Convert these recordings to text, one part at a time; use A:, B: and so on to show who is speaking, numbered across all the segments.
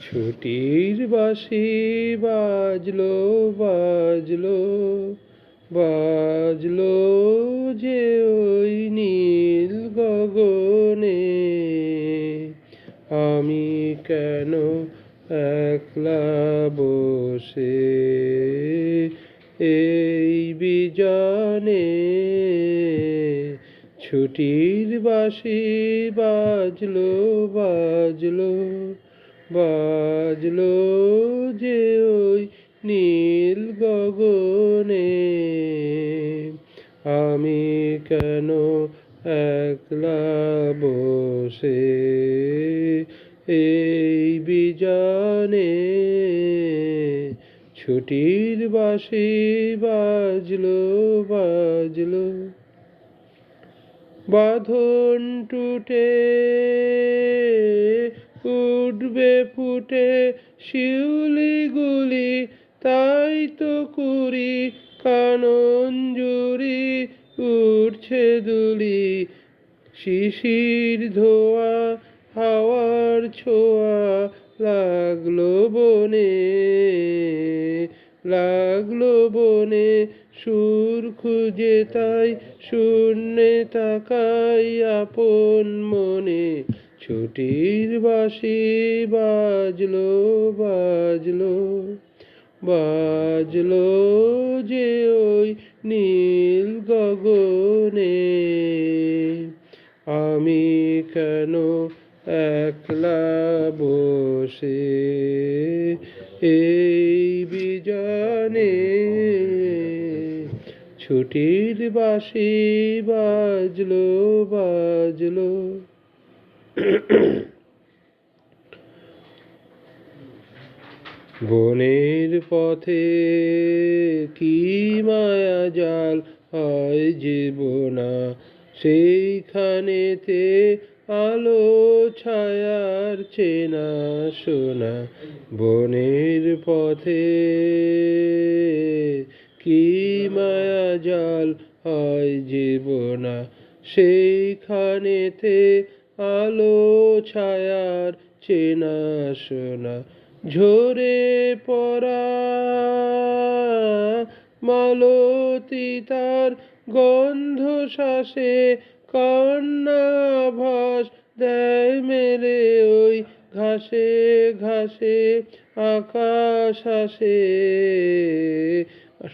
A: ছুটির বাঁশি বাজলো বাজলো বাজলো যে ওই নীল গগনে। আমি কেন একলা বসে এই বিজানে? ছুটির বাঁশি বাজলো বাজলো বাজলো যে ওই নীল গগনে। আমি কেন একলা বসে এই বিজানে? ছুটির বাসি বাজলো বাজলো। বাঁধন টুটে উঠবে ফুটে শিউলি গুলি তাই তো করি কানন জুড়ি উঠছে দুলি। শিশির ধোয়া, হাওয়ার ছোঁয়া, লাগল বনে লাগল বনে, সুর খুঁজে তাই, শূন্যে তাকাই আপন মনে। ছুটির বাঁশি বাজলো বাজলো বাজলো যে ওই নীল গগনে। আমি কেন একলা বসে এই বিজানে? ছুটির বাঁশি বাজলো বাজলো বনের পথে কি মায়া জাল হয় জীবনা সেইখানেতে আলো ছায়ার চেনা শোনা বনের পথে কি মায়া জাল হয় জীবনা সেইখানেতে আলো ছায়ার চেনা শোনা ঝরে পড়া মালতী তার গন্ধ শ্বাসে কান্না ভাস দেয় মেলে ওই ঘাসে ঘাসে, আকাশ আসে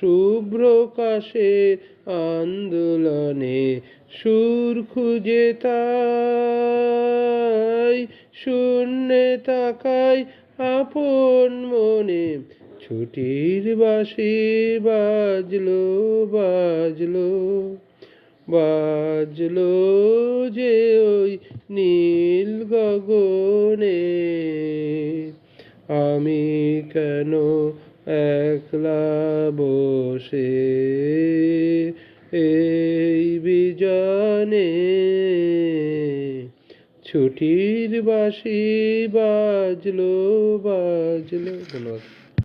A: শুভ্র কাশে আন্দোলনে সুর খুঁজে তাই, শূন্যে তাকাই আপন মনে। ছুটির বাসি বাজলো বাজলো বাজলো যে ওই নীল গগনে। আমি কেন বসে। এই বিজনে ছুটির বাসি বাজলো বাজলো। ধন্যবাদ।